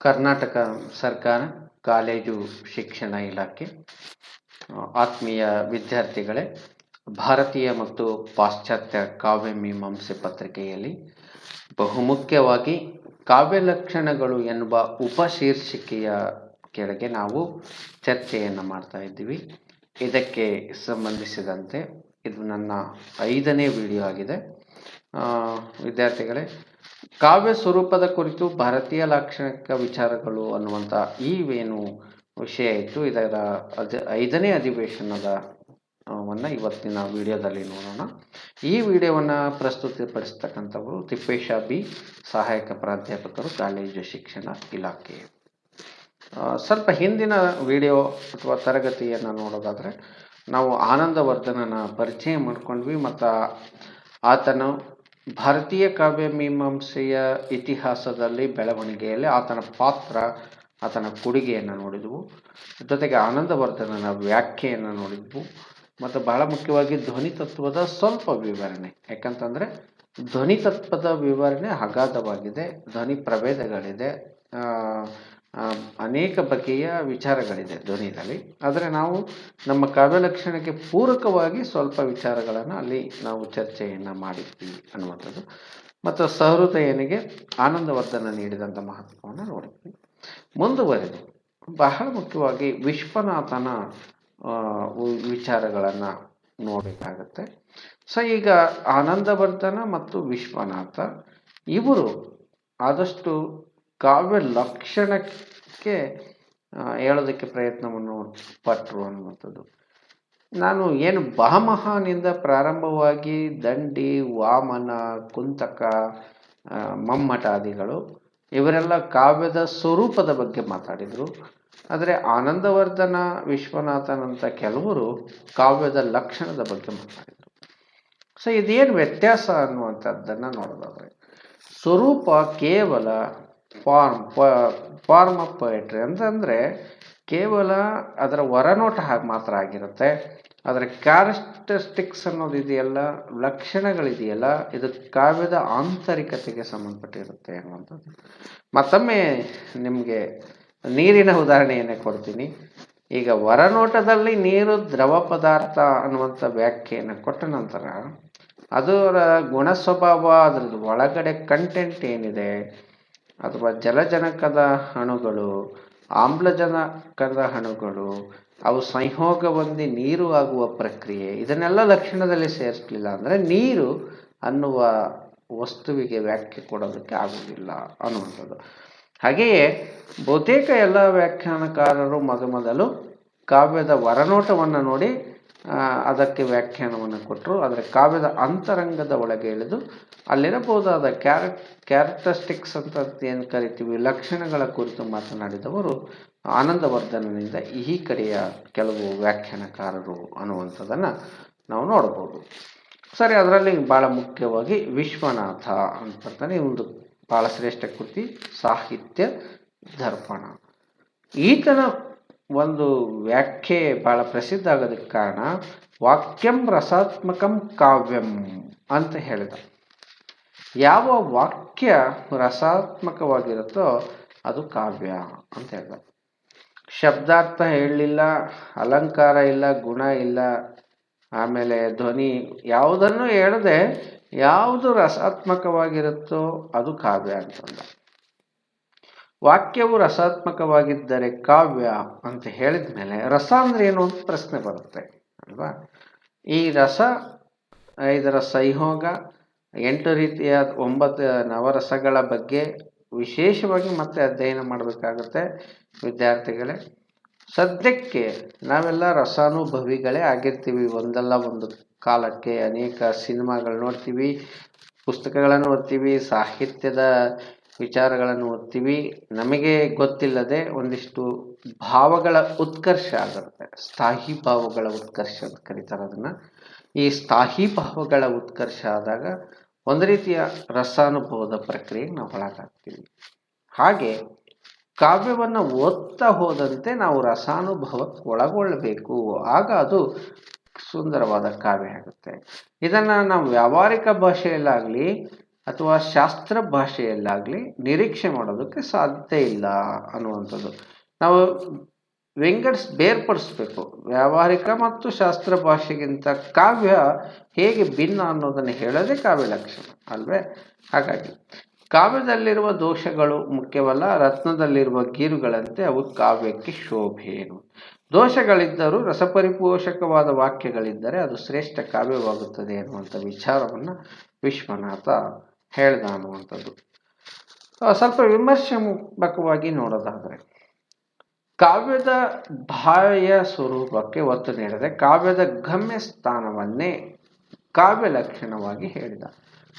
ಕರ್ನಾಟಕ ಸರ್ಕಾರ ಕಾಲೇಜು ಶಿಕ್ಷಣ ಇಲಾಖೆ ಆತ್ಮೀಯ ವಿದ್ಯಾರ್ಥಿಗಳೇ, ಭಾರತೀಯ ಮತ್ತು ಪಾಶ್ಚಾತ್ಯ ಕಾವ್ಯ ಮೀಮಾಂಸೆ ಪತ್ರಿಕೆಯಲ್ಲಿ ಬಹುಮುಖ್ಯವಾಗಿ ಕಾವ್ಯ ಲಕ್ಷಣಗಳು ಎನ್ನುವ ಉಪಶೀರ್ಷಿಕೆಯ ಕೆಳಗೆ ನಾವು ಚರ್ಚೆಯನ್ನು ಮಾಡ್ತಾ ಇದ್ದೀವಿ. ಇದಕ್ಕೆ ಸಂಬಂಧಿಸಿದಂತೆ ಇದು ನನ್ನ ಐದನೇ ವಿಡಿಯೋ ಆಗಿದೆ. ವಿದ್ಯಾರ್ಥಿಗಳೇ ಕಾವ್ಯ ಸ್ವರೂಪದ ಕುರಿತು ಭಾರತೀಯ ಲಾಕ್ಷಣಿಕ ವಿಚಾರಗಳು ಅನ್ನುವಂಥ ಈ ಏನು ವಿಷಯ ಇತ್ತು ಇದರ ಅದ ಐದನೇ ಅಧಿವೇಶನದ ವನ್ನು ಇವತ್ತಿನ ವಿಡಿಯೋದಲ್ಲಿ ನೋಡೋಣ. ಈ ವಿಡಿಯೋವನ್ನು ಪ್ರಸ್ತುತಪಡಿಸ್ತಕ್ಕಂಥವರು ತಿಪ್ಪೇಶ ಬಿ, ಸಹಾಯಕ ಪ್ರಾಧ್ಯಾಪಕರು, ಕಾಲೇಜು ಶಿಕ್ಷಣ ಇಲಾಖೆ. ಸ್ವಲ್ಪ ಹಿಂದಿನ ವಿಡಿಯೋ ಅಥವಾ ತರಗತಿಯನ್ನು ನೋಡೋದಾದರೆ ನಾವು ಆನಂದವರ್ಧನನ ಪರಿಚಯ ಮಾಡ್ಕೊಂಡ್ವಿ, ಮತ್ತು ಆತನು ಭಾರತೀಯ ಕಾವ್ಯ ಮೀಮಾಂಸೆಯ ಇತಿಹಾಸದಲ್ಲಿ ಬೆಳವಣಿಗೆಯಲ್ಲಿ ಆತನ ಪಾತ್ರ, ಆತನ ಕೊಡುಗೆಯನ್ನು ನೋಡಿದ್ವು. ಜೊತೆಗೆ ಆನಂದವರ್ಧನನ ವ್ಯಾಖ್ಯೆಯನ್ನು ನೋಡಿದ್ವು. ಮತ್ತು ಬಹಳ ಮುಖ್ಯವಾಗಿ ಧ್ವನಿ ತತ್ವದ ಸ್ವಲ್ಪ ವಿವರಣೆ. ಯಾಕಂತಂದರೆ ಧ್ವನಿ ತತ್ವದ ವಿವರಣೆ ಅಗಾಧವಾಗಿದೆ. ಧ್ವನಿ ಪ್ರಭೇದಗಳಿದೆ. ಅನೇಕ ಬಗೆಯ ವಿಚಾರಗಳಿದೆ ಧ್ವನಿಯಲ್ಲಿ. ಆದರೆ ನಾವು ನಮ್ಮ ಕಾವ್ಯ ಲಕ್ಷಣಕ್ಕೆ ಪೂರಕವಾಗಿ ಸ್ವಲ್ಪ ವಿಚಾರಗಳನ್ನು ಅಲ್ಲಿ ನಾವು ಚರ್ಚೆಯನ್ನು ಮಾಡಿದ್ವಿ ಅನ್ನುವಂಥದ್ದು. ಮತ್ತು ಸಹೃದಯನಿಗೆ ಆನಂದವರ್ಧನ ನೀಡಿದಂಥ ಮಹತ್ವವನ್ನು ನೋಡಿದ್ವಿ. ಮುಂದುವರೆದು ಬಹಳ ಮುಖ್ಯವಾಗಿ ವಿಶ್ವನಾಥನ ವಿಚಾರಗಳನ್ನು ನೋಡಬೇಕಾಗತ್ತೆ ಸೊ ಈಗ ಆನಂದವರ್ಧನ ಮತ್ತು ವಿಶ್ವನಾಥ ಇವರು ಆದಷ್ಟು ಕಾವ್ಯ ಲಕ್ಷಣಕ್ಕೆ ಹೇಳೋದಕ್ಕೆ ಪ್ರಯತ್ನವನ್ನು ಪಟ್ಟರು ಅನ್ನುವಂಥದ್ದು. ನಾನು ಏನು ಬಹಮಹಾನಿಂದ ಪ್ರಾರಂಭವಾಗಿ ದಂಡಿ, ವಾಮನ, ಕುಂತಕ ಮಮ್ಮಟಾದಿಗಳು, ಇವರೆಲ್ಲ ಕಾವ್ಯದ ಸ್ವರೂಪದ ಬಗ್ಗೆ ಮಾತಾಡಿದರು. ಆದರೆ ಆನಂದವರ್ಧನ ವಿಶ್ವನಾಥನಂಥ ಕೆಲವರು ಕಾವ್ಯದ ಲಕ್ಷಣದ ಬಗ್ಗೆ ಮಾತಾಡಿದರು. ಸೊ, ಇದೇನು ವ್ಯತ್ಯಾಸ ಅನ್ನುವಂಥದ್ದನ್ನು ನೋಡೋದಾದರೆ, ಸ್ವರೂಪ ಕೇವಲ ಫಾರ್ಮ್ ಫಾರ್ಮ್ ಆಫ್ ಪೊಯೆಟ್ರಿ ಅಂತಂದರೆ ಕೇವಲ ಅದರ ಹೊರನೋಟ ಹಾಗೆ ಮಾತ್ರ ಆಗಿರುತ್ತೆ. ಅದರ ಕ್ಯಾರೆಕ್ಟರಿಸ್ಟಿಕ್ಸ್ ಅನ್ನೋದು ಇದೆಯಲ್ಲ ಲಕ್ಷಣಗಳಿದೆಯಲ್ಲ ಇದು ಕಾವ್ಯದ ಆಂತರಿಕತೆಗೆ ಸಂಬಂಧಪಟ್ಟಿರುತ್ತೆ ಅನ್ನುವಂಥದ್ದು. ಮತ್ತೊಮ್ಮೆ ನಿಮಗೆ ನೀರಿನ ಉದಾಹರಣೆಯನ್ನೇ ಕೊಡ್ತೀನಿ. ಈಗ ಹೊರನೋಟದಲ್ಲಿ ನೀರು ದ್ರವ ಪದಾರ್ಥ ಅನ್ನುವಂಥ ವ್ಯಾಖ್ಯೆಯನ್ನು ಕೊಟ್ಟ ನಂತರ ಅದರ ಗುಣ ಸ್ವಭಾವ ಅದರದ್ದು ಒಳಗಡೆ ಕಂಟೆಂಟ್ ಏನಿದೆ ಅಥವಾ ಜಲಜನಕದ ಅಣುಗಳು ಆಮ್ಲಜನಕದ ಅಣುಗಳು ಅವು ಸಂಯೋಗ ಹೊಂದಿ ನೀರು ಆಗುವ ಪ್ರಕ್ರಿಯೆ, ಇದನ್ನೆಲ್ಲ ಲಕ್ಷಣದಲ್ಲಿ ಸೇರಿಸಲಿಲ್ಲ ಅಂದರೆ ನೀರು ಅನ್ನುವ ವಸ್ತುವಿಗೆ ವ್ಯಾಖ್ಯೆ ಕೊಡೋದಕ್ಕೆ ಆಗುವುದಿಲ್ಲ ಅನ್ನುವಂಥದ್ದು. ಹಾಗೆಯೇ ಬಹುತೇಕ ಎಲ್ಲ ವ್ಯಾಖ್ಯಾನಕಾರರು ಮೊದಮೊದಲು ಕಾವ್ಯದ ಹೊರನೋಟವನ್ನು ನೋಡಿ ಅದಕ್ಕೆ ವ್ಯಾಖ್ಯಾನವನ್ನು ಕೊಟ್ಟರು. ಆದರೆ ಕಾವ್ಯದ ಅಂತರಂಗದ ಒಳಗೆ ಇಳಿದು ಅಲ್ಲಿರಬಹುದಾದ ಕ್ಯಾರ ಕ್ಯಾರೆಕ್ಟರಿಸ್ಟಿಕ್ಸ್ ಅಂತ ಏನು ಕರಿತೀವಿ, ಲಕ್ಷಣಗಳ ಕುರಿತು ಮಾತನಾಡಿದವರು ಆನಂದವರ್ಧನನಿಂದ ಈ ಕಡೆಯ ಕೆಲವು ವ್ಯಾಖ್ಯಾನಕಾರರು ಅನ್ನುವಂಥದ್ದನ್ನು ನಾವು ನೋಡ್ಬೋದು ಸರಿ, ಅದರಲ್ಲಿ ಭಾಳ ಮುಖ್ಯವಾಗಿ ವಿಶ್ವನಾಥ ಅಂತಂತಾನೆ ಒಂದು ಭಾಳ ಶ್ರೇಷ್ಠ ಕೃತಿ, ಸಾಹಿತ್ಯ ದರ್ಪಣ. ಈತನ ಒಂದು ವ್ಯಾಖ್ಯೆ ಭಾಳ ಪ್ರಸಿದ್ಧ ಆಗೋದಕ್ಕೆ ಕಾರಣ ವಾಕ್ಯಂ ರಸಾತ್ಮಕಂ ಕಾವ್ಯಂ ಅಂತ ಹೇಳಿದ. ಯಾವ ವಾಕ್ಯ ರಸಾತ್ಮಕವಾಗಿರುತ್ತೋ ಅದು ಕಾವ್ಯ ಅಂತ ಹೇಳಿದ. ಶಬ್ದಾರ್ಥ ಹೇಳಲಿಲ್ಲ, ಅಲಂಕಾರ ಇಲ್ಲ, ಗುಣ ಇಲ್ಲ, ಆಮೇಲೆ ಧ್ವನಿ ಯಾವುದನ್ನು ಹೇಳದೆ ಯಾವುದು ರಸಾತ್ಮಕವಾಗಿರುತ್ತೋ ಅದು ಕಾವ್ಯ ಅಂತಂದ ವಾಕ್ಯವು ರಸಾತ್ಮಕವಾಗಿದ್ದರೆ ಕಾವ್ಯ ಅಂತ ಹೇಳಿದ ಮೇಲೆ ರಸ ಅಂದ್ರೆ ಏನು ಅಂತ ಪ್ರಶ್ನೆ ಬರುತ್ತೆ, ಅಲ್ವಾ? ಈ ರಸ ಇದರ ಸಂಯೋಗ, ಎಂಟು ರೀತಿಯ ಒಂಬತ್ತು ನವರಸಗಳ ಬಗ್ಗೆ ವಿಶೇಷವಾಗಿ ಮತ್ತೆ ಅಧ್ಯಯನ ಮಾಡಬೇಕಾಗುತ್ತೆ ವಿದ್ಯಾರ್ಥಿಗಳೇ. ಸದ್ಯಕ್ಕೆ ನಾವೆಲ್ಲ ರಸಾನುಭವಿಗಳೇ ಆಗಿರ್ತೀವಿ, ಒಂದಲ್ಲ ಒಂದು ಕಾಲಕ್ಕೆ ಅನೇಕ ಸಿನಿಮಾಗಳು ನೋಡ್ತೀವಿ, ಪುಸ್ತಕಗಳನ್ನು ಓದ್ತೀವಿ, ಸಾಹಿತ್ಯದ ವಿಚಾರಗಳನ್ನು ಓದ್ತೀವಿ. ನಮಗೆ ಗೊತ್ತಿಲ್ಲದೆ ಒಂದಿಷ್ಟು ಭಾವಗಳ ಉತ್ಕರ್ಷ ಆಗುತ್ತೆ. ಸ್ಥಾಯಿ ಭಾವಗಳ ಉತ್ಕರ್ಷ ಅಂತ ಕರೀತಾರೆ ಅದನ್ನ. ಈ ಸ್ಥಾಯಿ ಭಾವಗಳ ಉತ್ಕರ್ಷ ಆದಾಗ ಒಂದು ರೀತಿಯ ರಸಾನುಭವದ ಪ್ರಕ್ರಿಯೆಗೆ ನಾವು ಒಳಗಾಗ್ತೀವಿ. ಹಾಗೆ ಕಾವ್ಯವನ್ನು ಓದ್ತಾ ಹೋದಂತೆ ನಾವು ರಸಾನುಭವಕ್ಕೆ ಒಳಗೊಳ್ಳಬೇಕು ಆಗ ಅದು ಸುಂದರವಾದ ಕಾವ್ಯ ಆಗುತ್ತೆ. ಇದನ್ನು ನಾವು ವ್ಯಾವಹಾರಿಕ ಭಾಷೆಯಲ್ಲಾಗಲಿ ಅಥವಾ ಶಾಸ್ತ್ರ ಭಾಷೆಯಲ್ಲಾಗಲಿ ನಿರೀಕ್ಷೆ ಮಾಡೋದಕ್ಕೆ ಸಾಧ್ಯ ಇಲ್ಲ ಅನ್ನುವಂಥದ್ದು. ನಾವು ವಿಂಗಡಿಸ್ ಬೇರ್ಪಡಿಸ್ಬೇಕು. ವ್ಯಾವಹಾರಿಕ ಮತ್ತು ಶಾಸ್ತ್ರ ಭಾಷೆಗಿಂತ ಕಾವ್ಯ ಹೇಗೆ ಭಿನ್ನ ಅನ್ನೋದನ್ನು ಹೇಳೋದೇ ಕಾವ್ಯ ಲಕ್ಷಣ, ಅಲ್ವೇ? ಹಾಗಾಗಿ, ಕಾವ್ಯದಲ್ಲಿರುವ ದೋಷಗಳು ಮುಖ್ಯವಲ್ಲ, ರತ್ನದಲ್ಲಿರುವ ಗೀರುಗಳಂತೆ ಅವು ಕಾವ್ಯಕ್ಕೆ ಶೋಭೆಯೇನು ದೋಷಗಳಿದ್ದರೂ ರಸಪರಿಪೋಷಕವಾದ ವಾಕ್ಯಗಳಿದ್ದರೆ ಅದು ಶ್ರೇಷ್ಠ ಕಾವ್ಯವಾಗುತ್ತದೆ ಅನ್ನುವಂಥ ವಿಚಾರವನ್ನು ವಿಶ್ವನಾಥ ಹೇಳ್ದ ಅನ್ನುವಂಥದ್ದು ಸ್ವಲ್ಪ ವಿಮರ್ಶಾತ್ಮಕವಾಗಿ ನೋಡೋದಾದರೆ, ಕಾವ್ಯದ ಬಾಹ್ಯ ಸ್ವರೂಪಕ್ಕೆ ಒತ್ತು ನೀಡದೆ ಕಾವ್ಯದ ಗಮ್ಯ ಸ್ಥಾನವನ್ನೇ ಕಾವ್ಯ ಲಕ್ಷಣವಾಗಿ ಹೇಳಿದ.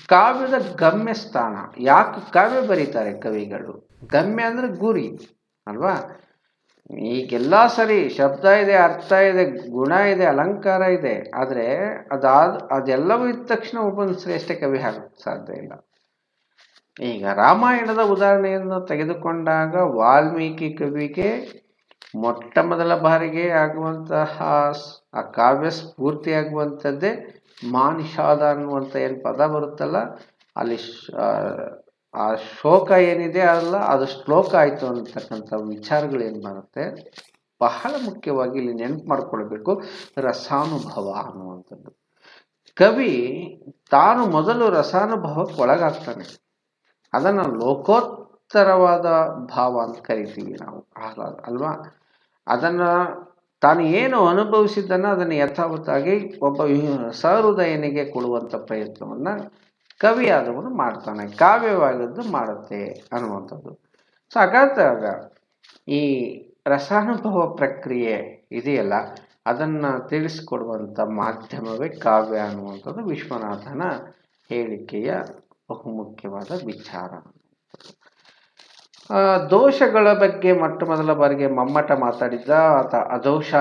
ಕಾವ್ಯದ ಗಮ್ಯ ಸ್ಥಾನ ಯಾಕೆ ಕಾವ್ಯ ಬರೀತಾರೆ ಕವಿಗಳು? ಗಮ್ಯ ಅಂದ್ರೆ ಗುರಿ, ಅಲ್ವಾ? ಈಗೆಲ್ಲ ಸರಿ ಶಬ್ದ ಇದೆ, ಅರ್ಥ ಇದೆ, ಗುಣ ಇದೆ, ಅಲಂಕಾರ ಇದೆ, ಆದರೆ ಅದಾದ, ಅದೆಲ್ಲವೂ ಇದ್ದ ತಕ್ಷಣ ಒಬ್ಬನ ಶ್ರೇಷ್ಠ ಕವಿ ಆಗಕ್ಕೆ ಸಾಧ್ಯ ಇಲ್ಲ. ಈಗ ರಾಮಾಯಣದ ಉದಾಹರಣೆಯನ್ನು ತೆಗೆದುಕೊಂಡಾಗ ವಾಲ್ಮೀಕಿ ಕವಿಗೆ ಮೊಟ್ಟ ಮೊದಲ ಬಾರಿಗೆ ಆಗುವಂತಹ ಆ ಕಾವ್ಯ ಸ್ಫೂರ್ತಿ ಆಗುವಂಥದ್ದೇ ಮಾನಿಷಾದ ಅನ್ನುವಂಥ ಏನು ಪದ ಬರುತ್ತಲ್ಲ, ಅಲ್ಲಿ ಆ, ಶೋಕ ಏನಿದೆ ಅಲ್ಲ ಅದು ಶ್ಲೋಕ ಆಯಿತು ಅಂತಕ್ಕಂಥ ವಿಚಾರಗಳು ಏನು ಬರುತ್ತೆ? ಬಹಳ ಮುಖ್ಯವಾಗಿ ಇಲ್ಲಿ ನೆನಪು ಮಾಡ್ಕೊಳ್ಬೇಕು ರಸಾನುಭವ ಅನ್ನುವಂಥದ್ದು. ಕವಿ ತಾನು ಮೊದಲು ರಸಾನುಭವಕ್ಕೆ ಒಳಗಾಗ್ತಾನೆ. ಅದನ್ನು ಲೋಕೋತ್ತರವಾದ ಭಾವ ಅಂತ ಕರಿತೀವಿ ನಾವು ಆಹ್ಲಾದ ಅಲ್ವಾ? ಅದನ್ನು ತಾನು ಏನು ಅನುಭವಿಸಿದ್ದನ್ನು ಅದನ್ನು ಯಥಾವತ್ತಾಗಿ ಒಬ್ಬ ಸಹೃದಯನಿಗೆ ಕೊಡುವಂಥ ಪ್ರಯತ್ನವನ್ನು ಕವಿಯಾದವನು ಮಾಡ್ತಾನೆ ಕಾವ್ಯವಾದದ್ದು ಮಾಡುತ್ತೆ ಅನ್ನುವಂಥದ್ದು. ಸೊ ಹಾಗಾದಾಗ ಈ ರಸಾನುಭವ ಪ್ರಕ್ರಿಯೆ ಇದೆಯಲ್ಲ, ಅದನ್ನು ತಿಳಿಸ್ಕೊಡುವಂಥ ಮಾಧ್ಯಮವೇ ಕಾವ್ಯ ಅನ್ನುವಂಥದ್ದು ವಿಶ್ವನಾಥನ ಹೇಳಿಕೆಯ ಬಹುಮುಖ್ಯವಾದ ವಿಚಾರ. ದೋಷಗಳ ಬಗ್ಗೆ ಮೊಟ್ಟ ಮೊದಲ ಬಾರಿಗೆ ಮಮ್ಮಟ ಮಾತಾಡಿದ್ದ ಆತ ಅದೋಷ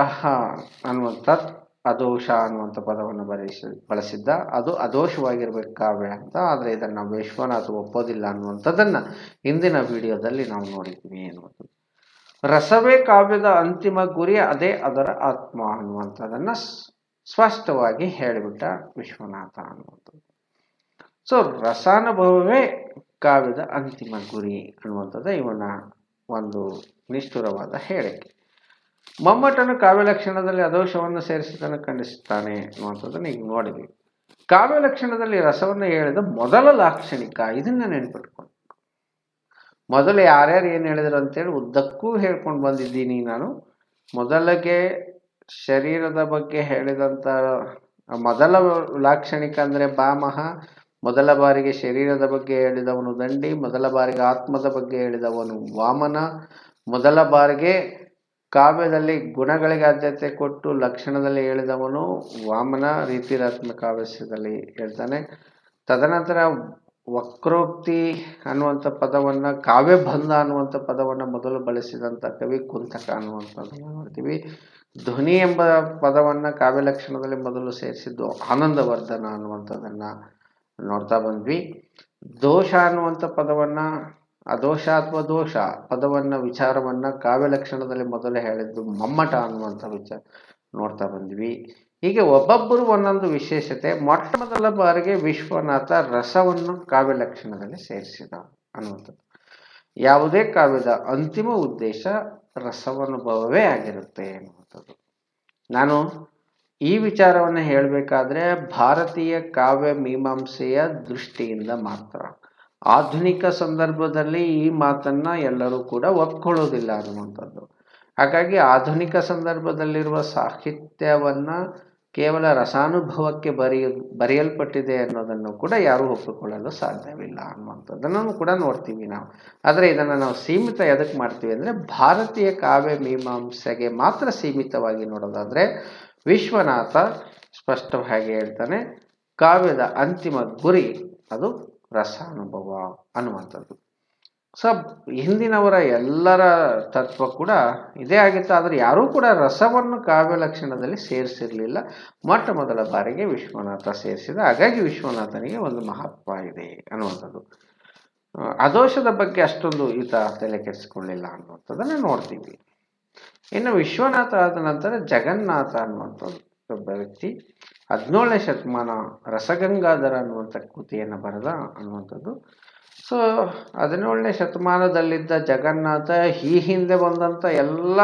ಅನ್ನುವಂಥ ಅದೋಷ ಅನ್ನುವಂಥ ಪದವನ್ನು ಬರೆಸಿ, ಬಳಸಿದ್ದ. ಅದು ಅದೋಷವಾಗಿರ್ಬೇಕು ಅಂತ, ಆದರೆ ಇದನ್ನು ವಿಶ್ವನಾಥ ಒಪ್ಪೋದಿಲ್ಲ ಅನ್ನುವಂಥದ್ದನ್ನು ಇಂದಿನ ವಿಡಿಯೋದಲ್ಲಿ ನಾವು ನೋಡಿದ್ದೀವಿ ಅನ್ನುವಂಥದ್ದು ರಸವೇ ಕಾವ್ಯದ ಅಂತಿಮ ಗುರಿ, ಅದೇ ಅದರ ಆತ್ಮ ಅನ್ನುವಂಥದ್ದನ್ನು ಸ್ಪಷ್ಟವಾಗಿ ಹೇಳಿಬಿಟ್ಟ ವಿಶ್ವನಾಥ ಅನ್ನುವಂಥದ್ದು ಸೊ ರಸಾನುಭವವೇ ಕಾವ್ಯದ ಅಂತಿಮ ಗುರಿ ಅನ್ನುವಂಥದ್ದು ಇವನ ಒಂದು ನಿಷ್ಠುರವಾದ ಹೇಳಿಕೆ. ಮಮ್ಮಟನು ಕಾವ್ಯ ಲಕ್ಷಣದಲ್ಲಿ ಅದೋಷವನ್ನು ಸೇರಿಸಿದನ್ನು ಖಂಡಿಸುತ್ತಾನೆ ಅನ್ನುವಂಥದ್ದನ್ನು ಈಗ ನೋಡಿದ್ವಿ. ಕಾವ್ಯ ಲಕ್ಷಣದಲ್ಲಿ ರಸವನ್ನು ಹೇಳಿದ ಮೊದಲ ಲಾಕ್ಷಣಿಕ, ಇದನ್ನು ನೆನ್ಪಿಟ್ಕೊಂಡು ಮೊದಲು ಯಾರ್ಯಾರು ಏನು ಹೇಳಿದ್ರು ಅಂತೇಳಿ ಉದ್ದಕ್ಕೂ ಹೇಳ್ಕೊಂಡು ಬಂದಿದ್ದೀನಿ ನಾನು. ಮೊದಲಿಗೆ ಶರೀರದ ಬಗ್ಗೆ ಹೇಳಿದಂಥ ಮೊದಲ ಲಾಕ್ಷಣಿಕ ಅಂದರೆ ಬಾಮಹ, ಮೊದಲ ಬಾರಿಗೆ ಶರೀರದ ಬಗ್ಗೆ ಹೇಳಿದವನು ದಂಡಿ, ಮೊದಲ ಬಾರಿಗೆ ಆತ್ಮದ ಬಗ್ಗೆ ಹೇಳಿದವನು ವಾಮನ, ಮೊದಲ ಬಾರಿಗೆ ಕಾವ್ಯದಲ್ಲಿ ಗುಣಗಳಿಗೆ ಆದ್ಯತೆ ಕೊಟ್ಟು ಲಕ್ಷಣದಲ್ಲಿ ಹೇಳಿದವನು ವಾಮನ ರೀತಿರಾತ್ಮಕ ಕಾವ್ಯದಲ್ಲಿ ಹೇಳ್ತಾನೆ. ತದನಂತರ ವಕ್ರೋಕ್ತಿ ಅನ್ನುವಂಥ ಪದವನ್ನು ಕಾವ್ಯಬಂಧ ಅನ್ನುವಂಥ ಪದವನ್ನು ಮೊದಲು ಬಳಸಿದಂಥ ಕವಿ ಕುಂತಕ ಅನ್ನುವಂಥದ್ದನ್ನು ನೋಡ್ತೀವಿ ಧ್ವನಿ ಎಂಬ ಪದವನ್ನು ಕಾವ್ಯ ಲಕ್ಷಣದಲ್ಲಿ ಮೊದಲು ಸೇರಿಸಿದ್ದು ಆನಂದವರ್ಧನ ಅನ್ನುವಂಥದ್ದನ್ನು ನೋಡ್ತಾ ಬಂದ್ವಿ. ದೋಷ ಅನ್ನುವಂಥ ಪದವನ್ನು ಅದೋಷ ಅಥವಾ ದೋಷ ಪದವನ್ನು ವಿಚಾರವನ್ನು ಕಾವ್ಯ ಲಕ್ಷಣದಲ್ಲಿ ಮೊದಲೇ ಹೇಳಿದ್ದು ಮಮ್ಮಟ ಅನ್ನುವಂಥ ವಿಚಾರ ನೋಡ್ತಾ ಬಂದ್ವಿ. ಹೀಗೆ ಒಬ್ಬೊಬ್ಬರು ಒಂದೊಂದು ವಿಶೇಷತೆ, ಮೊಟ್ಟ ಮೊದಲ ಬಾರಿಗೆ ವಿಶ್ವನಾಥ ರಸವನ್ನು ಕಾವ್ಯ ಲಕ್ಷಣದಲ್ಲಿ ಸೇರಿಸಿದ ಅನ್ನುವಂಥದ್ದು. ಯಾವುದೇ ಕಾವ್ಯದ ಅಂತಿಮ ಉದ್ದೇಶ ರಸವನುಭವವೇ ಆಗಿರುತ್ತೆ ಅನ್ನುವಂಥದ್ದು. ನಾನು ಈ ವಿಚಾರವನ್ನು ಹೇಳಬೇಕಾದ್ರೆ ಭಾರತೀಯ ಕಾವ್ಯ ಮೀಮಾಂಸೆಯ ದೃಷ್ಟಿಯಿಂದ ಮಾತ್ರ. ಆಧುನಿಕ ಸಂದರ್ಭದಲ್ಲಿ ಈ ಮಾತನ್ನ ಎಲ್ಲರೂ ಕೂಡ ಒಪ್ಕೊಳ್ಳೋದಿಲ್ಲ ಅನ್ನುವಂಥದ್ದು. ಹಾಗಾಗಿ ಆಧುನಿಕ ಸಂದರ್ಭದಲ್ಲಿರುವ ಸಾಹಿತ್ಯವನ್ನ ಕೇವಲ ರಸಾನುಭವಕ್ಕೆ ಬರೆಯ ಬರೆಯಲ್ಪಟ್ಟಿದೆ ಅನ್ನೋದನ್ನು ಕೂಡ ಯಾರೂ ಒಪ್ಪಿಕೊಳ್ಳಲು ಸಾಧ್ಯವಿಲ್ಲ ಅನ್ನುವಂಥದ್ದನ್ನು ಕೂಡ ನೋಡ್ತೀವಿ ನಾವು. ಆದರೆ ಇದನ್ನು ನಾವು ಸೀಮಿತ ಎದಕ್ಕೆ ಮಾಡ್ತೀವಿ ಅಂದರೆ ಭಾರತೀಯ ಕಾವ್ಯ ಮೀಮಾಂಸೆಗೆ ಮಾತ್ರ ಸೀಮಿತವಾಗಿ ನೋಡೋದಾದರೆ ವಿಶ್ವನಾಥ ಸ್ಪಷ್ಟವಾಗಿ ಹೇಳ್ತಾನೆ, ಕಾವ್ಯದ ಅಂತಿಮ ಗುರಿ ಅದು ರಸಾನುಭವ ಅನ್ನುವಂಥದ್ದು. ಸೊ ಹಿಂದಿನವರ ಎಲ್ಲರ ತತ್ವ ಕೂಡ ಇದೇ ಆಗಿತ್ತು. ಆದರೆ ಯಾರೂ ಕೂಡ ರಸವನ್ನು ಕಾವ್ಯ ಲಕ್ಷಣದಲ್ಲಿ ಸೇರಿಸಿರಲಿಲ್ಲ. ಮೊಟ್ಟ ಮೊದಲ ಬಾರಿಗೆ ವಿಶ್ವನಾಥ ಸೇರಿಸಿದ. ಹಾಗಾಗಿ ವಿಶ್ವನಾಥನಿಗೆ ಒಂದು ಮಹತ್ವ ಇದೆ ಅನ್ನುವಂಥದ್ದು. ಆದೋಷದ ಬಗ್ಗೆ ಅಷ್ಟೊಂದು ಈತ ತಲೆ ಕೆಡಿಸ್ಕೊಳ್ಳಿಲ್ಲ ಅನ್ನುವಂಥದ್ದನ್ನು ನೋಡ್ತೀವಿ. ಇನ್ನು ವಿಶ್ವನಾಥ ಆದ ನಂತರ ಜಗನ್ನಾಥ ಅನ್ನುವಂಥದ್ದು. ಒಬ್ಬ ವ್ಯಕ್ತಿ ಹದಿನೇಳನೇ ಶತಮಾನ ರಸಗಂಗಾಧರ ಅನ್ನುವಂಥ ಕೃತಿಯನ್ನು ಬರೆದ ಅನ್ನುವಂಥದ್ದು. ಸೊ ಹದಿನೇಳನೇ ಶತಮಾನದಲ್ಲಿದ್ದ ಜಗನ್ನಾಥ ಈ ಹಿಂದೆ ಬಂದಂಥ ಎಲ್ಲ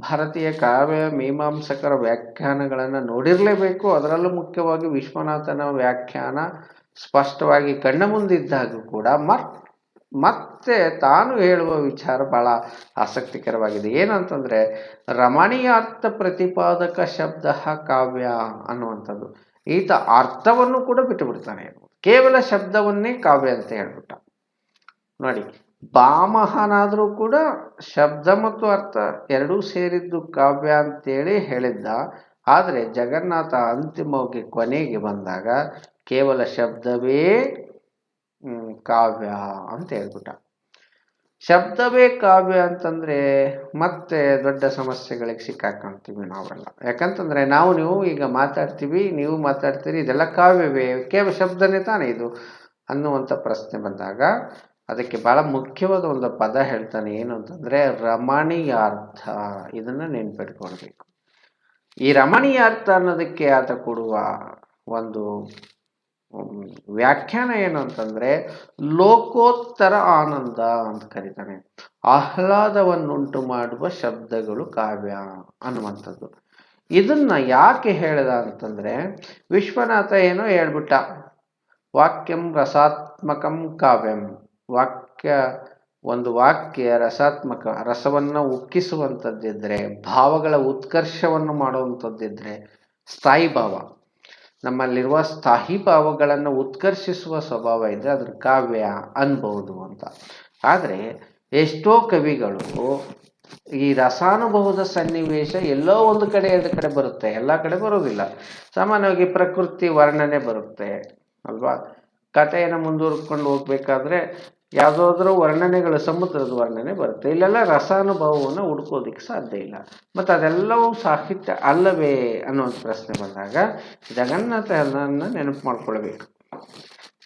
ಭಾರತೀಯ ಕಾವ್ಯ, ಮೀಮಾಂಸಕರ ವ್ಯಾಖ್ಯಾನಗಳನ್ನು ನೋಡಿರಲೇಬೇಕು. ಅದರಲ್ಲೂ ಮುಖ್ಯವಾಗಿ ವಿಶ್ವನಾಥನ ವ್ಯಾಖ್ಯಾನ ಸ್ಪಷ್ಟವಾಗಿ ಕಣ್ಣ ಮುಂದಿದ್ದಾಗ ಕೂಡ ಮತ್ ಮತ್ತೆ ತಾನು ಹೇಳುವ ವಿಚಾರ ಬಹಳ ಆಸಕ್ತಿಕರವಾಗಿದೆ. ಏನಂತಂದರೆ, ರಮಣೀಯಾರ್ಥ ಪ್ರತಿಪಾದಕ ಶಬ್ದ ಕಾವ್ಯ ಅನ್ನುವಂಥದ್ದು. ಈತ ಅರ್ಥವನ್ನು ಕೂಡ ಬಿಟ್ಟು ಬಿಡ್ತಾನೆ ಕೇವಲ ಶಬ್ದವನ್ನೇ ಕಾವ್ಯ ಅಂತ ಹೇಳ್ಬಿಟ್ಟ. ನೋಡಿ, ಬಾಮಹನಾದರೂ ಕೂಡ ಶಬ್ದ ಮತ್ತು ಅರ್ಥ ಎರಡೂ ಸೇರಿದ್ದು ಕಾವ್ಯ ಅಂತೇಳಿ ಹೇಳಿದ್ದ. ಆದರೆ ಜಗನ್ನಾಥ ಅಂತಿಮವಾಗಿ ಕೊನೆಗೆ ಬಂದಾಗ ಕೇವಲ ಶಬ್ದವೇ ಕಾವ್ಯ ಅಂತ ಹೇಳ್ಬಿಟ್ಟ. ಶಬ್ದವೇ ಕಾವ್ಯ ಅಂತಂದ್ರೆ ಮತ್ತೆ ದೊಡ್ಡ ಸಮಸ್ಯೆಗಳಿಗೆ ಸಿಕ್ಕಾಕೊಂತೀವಿ ನಾವೆಲ್ಲ. ಯಾಕಂತಂದ್ರೆ ನಾವು, ನೀವು ಈಗ ಮಾತಾಡ್ತೀವಿ, ನೀವು ಮಾತಾಡ್ತೀರಿ, ಇದೆಲ್ಲ ಕಾವ್ಯವೇ, ಕೇವಲ ಶಬ್ದನೇ ತಾನೇ ಇದು ಅನ್ನುವಂಥ ಪ್ರಶ್ನೆ ಬಂದಾಗ ಅದಕ್ಕೆ ಬಹಳ ಮುಖ್ಯವಾದ ಒಂದು ಪದ ಹೇಳ್ತಾನೆ ಏನು ಅಂತಂದ್ರೆ ರಮಣೀಯಾರ್ಥ. ಇದನ್ನ ನೆನ್ಪಿಟ್ಕೊಳ್ಬೇಕು. ಈ ರಮಣೀಯಾರ್ಥ ಅನ್ನೋದಕ್ಕೆ ಆತ ಕೊಡುವ ಒಂದು ವ್ಯಾಖ್ಯಾನ ಏನು ಅಂತಂದ್ರೆ ಲೋಕೋತ್ತರ ಆನಂದ ಅಂತ ಕರೀತಾನೆ. ಆಹ್ಲಾದವನ್ನುಂಟು ಮಾಡುವ ಶಬ್ದಗಳು ಕಾವ್ಯ ಅನ್ನುವಂಥದ್ದು. ಇದನ್ನ ಯಾಕೆ ಹೇಳಿದ ಅಂತಂದ್ರೆ, ವಿಶ್ವನಾಥ ಏನೋ ಹೇಳ್ಬಿಟ್ಟ, ವಾಕ್ಯಂ ರಸಾತ್ಮಕಂ ಕಾವ್ಯಂ. ವಾಕ್ಯ, ಒಂದು ವಾಕ್ಯ ರಸಾತ್ಮಕ, ರಸವನ್ನು ಉಕ್ಕಿಸುವಂಥದ್ದಿದ್ರೆ, ಭಾವಗಳ ಉತ್ಕರ್ಷವನ್ನು ಮಾಡುವಂಥದ್ದಿದ್ರೆ, ಸ್ಥಾಯಿ ಭಾವ. ನಮ್ಮಲ್ಲಿರುವ ಸ್ಥಾಯಿ ಭಾವಗಳನ್ನು ಉತ್ಕರ್ಷಿಸುವ ಸ್ವಭಾವ ಇದ್ರೆ ಅದ್ರ ಕಾವ್ಯ ಅನ್ಬಹುದು ಅಂತ. ಆದರೆ ಎಷ್ಟೋ ಕವಿಗಳು ಈ ರಸಾನುಭವದ ಸನ್ನಿವೇಶ ಎಲ್ಲೋ ಒಂದು ಕಡೆ ಎರಡು ಕಡೆ ಬರುತ್ತೆ. ಎಲ್ಲ ಕಡೆ ಬರೋದಿಲ್ಲ. ಸಾಮಾನ್ಯವಾಗಿ ಪ್ರಕೃತಿ ವರ್ಣನೆ ಬರುತ್ತೆ. ಅಲ್ವಾ? ಕಥೆಯನ್ನು ಮುಂದುವರ್ಕೊಂಡು ಹೋಗ್ಬೇಕಾದ್ರೆ ಯಾವುದಾದ್ರೂ ವರ್ಣನೆಗಳು ಸಮುದ್ರದ ವರ್ಣನೆ ಬರುತ್ತೆ. ಇಲ್ಲೆಲ್ಲ ರಸಾನುಭವವನ್ನು ಹುಡ್ಕೋದಿಕ್ಕೆ ಸಾಧ್ಯ ಇಲ್ಲ. ಮತ್ತು ಅದೆಲ್ಲವೂ ಸಾಹಿತ್ಯ ಅಲ್ಲವೇ ಅನ್ನೋ ಒಂದು ಪ್ರಶ್ನೆ ಬಂದಾಗ ಜಗನ್ನಾಥನನ್ನು ನೆನಪು ಮಾಡ್ಕೊಳ್ಬೇಕು.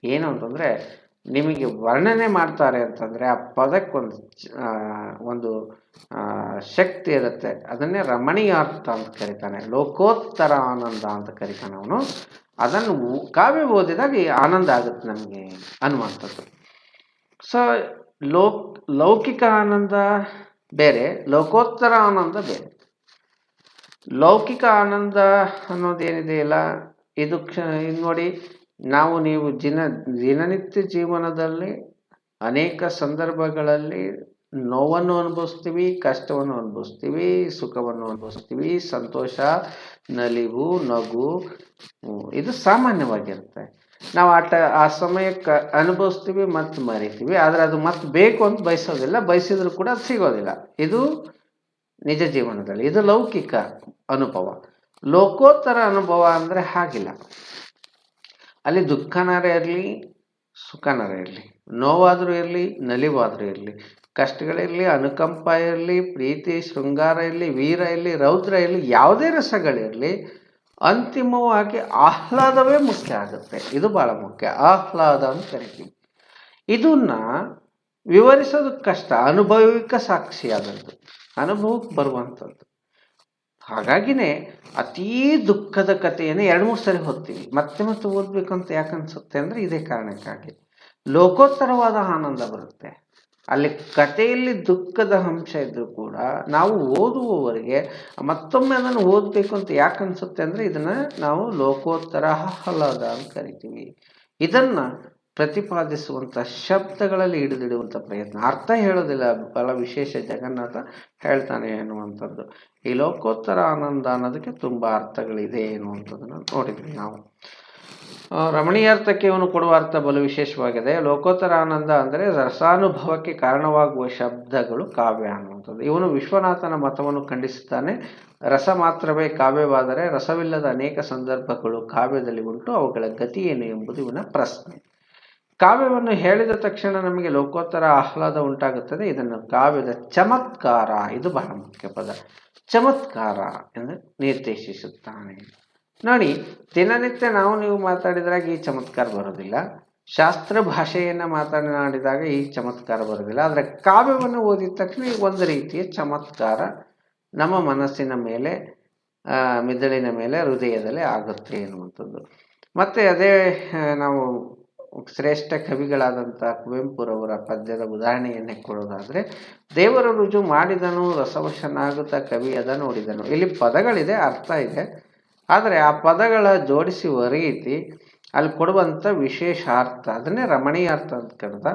ಏನು ಅಂತಂದರೆ ನಿಮಗೆ ವರ್ಣನೆ ಮಾಡ್ತಾರೆ ಅಂತಂದರೆ ಆ ಪದಕ್ಕೊಂದು ಒಂದು ಶಕ್ತಿ ಇರುತ್ತೆ. ಅದನ್ನೇ ರಮಣೀಯಾರ್ಥ ಅಂತ ಕರಿತಾನೆ. ಲೋಕೋತ್ತರ ಆನಂದ ಅಂತ ಕರಿತಾನೆ ಅವನು. ಅದನ್ನು ಕಾವ್ಯ ಓದಿದಾಗ ಆನಂದ ಆಗುತ್ತೆ ನಮಗೆ ಅನ್ನುವಂಥದ್ದು. ಸೊ, ಲೋಕ್, ಲೌಕಿಕ ಆನಂದ ಬೇರೆ, ಲೋಕೋತ್ತರ ಆನಂದ ಬೇರೆ. ಲೌಕಿಕ ಆನಂದ ಅನ್ನೋದೇನಿದೆಯಲ್ಲ ಇದು ಕ್ಷ, ಇದು ನೋಡಿ, ನಾವು ನೀವು ದಿನ, ದಿನನಿತ್ಯ ಜೀವನದಲ್ಲಿ ಅನೇಕ ಸಂದರ್ಭಗಳಲ್ಲಿ ನೋವನ್ನು ಅನುಭವಿಸ್ತೀವಿ, ಕಷ್ಟವನ್ನು ಅನುಭವಿಸ್ತೀವಿ, ಸುಖವನ್ನು ಅನುಭವಿಸ್ತೀವಿ, ಸಂತೋಷ, ನಲಿವು, ನಗು, ಇದು ಸಾಮಾನ್ಯವಾಗಿರುತ್ತೆ. ನಾವು ಆಟ, ಆ ಸಮಯಕ್ಕೆ ಅನುಭವಿಸ್ತೀವಿ ಮತ್ತು ಮರಿತೀವಿ. ಆದರೆ ಅದು ಮತ್ತೆ ಬೇಕು ಅಂತ ಬಯಸೋದಿಲ್ಲ. ಬಯಸಿದ್ರು ಕೂಡ ಅದು ಸಿಗೋದಿಲ್ಲ. ಇದು ನಿಜ ಜೀವನದಲ್ಲಿ. ಇದು ಲೌಕಿಕ ಅನುಭವ. ಲೋಕೋತ್ತರ ಅನುಭವ ಅಂದರೆ ಹಾಗಿಲ್ಲ. ಅಲ್ಲಿ ದುಃಖನಾರ ಇರಲಿ, ಸುಖನಾರ ಇರಲಿ. ನೋವಾದರೂ ಇರಲಿ, ನಲಿವಾದರೂ ಇರಲಿ. ಕಷ್ಟಗಳಿರಲಿ ಅನುಕಂಪ ಇರಲಿ, ಪ್ರೀತಿ, ಶೃಂಗಾರ ಇರಲಿ, ವೀರ ಇರಲಿ, ರೌದ್ರ ಇರಲಿ, ಯಾವುದೇ ರಸಗಳಿರಲಿ ಅಂತಿಮವಾಗಿ ಆಹ್ಲಾದವೇ ಮುಖ್ಯ ಆಗುತ್ತೆ. ಇದು ಬಹಳ ಮುಖ್ಯ. ಆಹ್ಲಾದ ಅಂತ ಕರಿತೀವಿ. ಇದನ್ನ ವಿವರಿಸೋದು ಕಷ್ಟ. ಅನುಭವಿಕ ಸಾಕ್ಷಿಯಾದದ್ದು ಅನುಭವಕ್ಕೆ ಬರುವಂಥದ್ದು. ಹಾಗಾಗಿನೇ ಅತೀ ದುಃಖದ ಕಥೆಯನ್ನು ಎರಡು ಮೂರು ಸರಿ ಓದ್ತೀವಿ ಮತ್ತೆ ಮತ್ತೆ ಓದಬೇಕು ಅಂತ ಯಾಕೆ ಅನ್ಸುತ್ತೆ ಅಂದರೆ ಇದೇ ಕಾರಣಕ್ಕಾಗಿ. ಲೋಕೋತ್ತರವಾದ ಆನಂದ ಬರುತ್ತೆ. ಅಲ್ಲಿ ಕಥೆಯಲ್ಲಿ ದುಃಖದ ಅಂಶ ಇದ್ದರೂ ಕೂಡ ನಾವು ಓದುವವರಿಗೆ ಮತ್ತೊಮ್ಮೆ ಅದನ್ನು ಓದಬೇಕು ಅಂತ ಯಾಕೆ ಅನಿಸುತ್ತೆ ಅಂದರೆ ಇದನ್ನು ನಾವು ಲೋಕೋತ್ತರ ಆಹ್ಲಾದ ಅಂತ ಕರಿತೀವಿ. ಇದನ್ನು ಪ್ರತಿಪಾದಿಸುವಂಥ ಶಬ್ದಗಳಲ್ಲಿ ಹಿಡಿದಿಡುವಂಥ ಪ್ರಯತ್ನ. ಅರ್ಥ ಹೇಳೋದಿಲ್ಲ, ಬಹಳ ವಿಶೇಷ ಜಗನ್ನಾಥ ಹೇಳ್ತಾನೆ ಅನ್ನುವಂಥದ್ದು ಈ ಲೋಕೋತ್ತರ ಆನಂದ ಅನ್ನೋದಕ್ಕೆ ತುಂಬ ಅರ್ಥಗಳಿದೆ ಅನ್ನುವಂಥದ್ದನ್ನು ನೋಡಿದ್ವಿ ನಾವು. ಆ, ರಮಣೀಯಾರ್ಥಕ್ಕೆ ಇವನು ಕೊಡುವ ಅರ್ಥ ಬಲು ವಿಶೇಷವಾಗಿದೆ. ಲೋಕೋತ್ತರ ಆನಂದ ಅಂದರೆ ರಸಾನುಭವಕ್ಕೆ ಕಾರಣವಾಗುವ ಶಬ್ದಗಳು ಕಾವ್ಯ ಅನ್ನುವಂಥದ್ದು. ಇವನು ವಿಶ್ವನಾಥನ ಮತವನ್ನು ಖಂಡಿಸುತ್ತಾನೆ. ರಸ ಮಾತ್ರವೇ ಕಾವ್ಯವಾದರೆ ರಸವಿಲ್ಲದ ಅನೇಕ ಸಂದರ್ಭಗಳು ಕಾವ್ಯದಲ್ಲಿ ಉಂಟು. ಅವುಗಳ ಗತಿ ಏನು ಎಂಬುದು ಇವನ ಪ್ರಶ್ನೆ. ಕಾವ್ಯವನ್ನು ಹೇಳಿದ ತಕ್ಷಣ ನಮಗೆ ಲೋಕೋತ್ತರ ಆಹ್ಲಾದ ಉಂಟಾಗುತ್ತದೆ. ಇದನ್ನು ಕಾವ್ಯದ ಚಮತ್ಕಾರ ಇದು ಬಹಳ ಮುಖ್ಯ ಪದ. ಚಮತ್ಕಾರ ಎಂದು ನಿರ್ದೇಶಿಸುತ್ತಾನೆ. ನೋಡಿ, ದಿನನಿತ್ಯ ನಾವು ನೀವು ಮಾತಾಡಿದ್ರಾಗ ಈ ಚಮತ್ಕಾರ ಬರೋದಿಲ್ಲ. ಶಾಸ್ತ್ರ ಭಾಷೆಯನ್ನು ಮಾತನಾಡಿದಾಗ ಈ ಚಮತ್ಕಾರ ಬರೋದಿಲ್ಲ. ಆದರೆ ಕಾವ್ಯವನ್ನು ಓದಿದ ತಕ್ಷಣ ಈ ಒಂದು ರೀತಿಯ ಚಮತ್ಕಾರ ನಮ್ಮ ಮನಸ್ಸಿನ ಮೇಲೆ ಮಿದುಳಿನ ಮೇಲೆ, ಹೃದಯದಲ್ಲಿ ಆಗುತ್ತೆ ಎನ್ನುವಂಥದ್ದು. ಮತ್ತು ಅದೇ ನಾವು ಶ್ರೇಷ್ಠ ಕವಿಗಳಾದಂಥ ಕುವೆಂಪುರವರ ಪದ್ಯದ ಉದಾಹರಣೆಯನ್ನೇ ಕೊಡೋದಾದರೆ, ದೇವರ ರುಜು ಮಾಡಿದನು, ರಸವಶನಾಗುತ್ತಾ ಕವಿ ಅದ ನೋಡಿದನು. ಇಲ್ಲಿ ಪದಗಳಿದೆ, ಅರ್ಥ ಇದೆ. ಆದರೆ ಆ ಪದಗಳ ಜೋಡಿಸಿ ರೀತಿ ಅಲ್ಲಿ ಕೊಡುವಂಥ ವಿಶೇಷ ಅರ್ಥ. ಅದನ್ನೇ ರಮಣೀಯ ಅರ್ಥ ಅಂತ ಕರೆದ.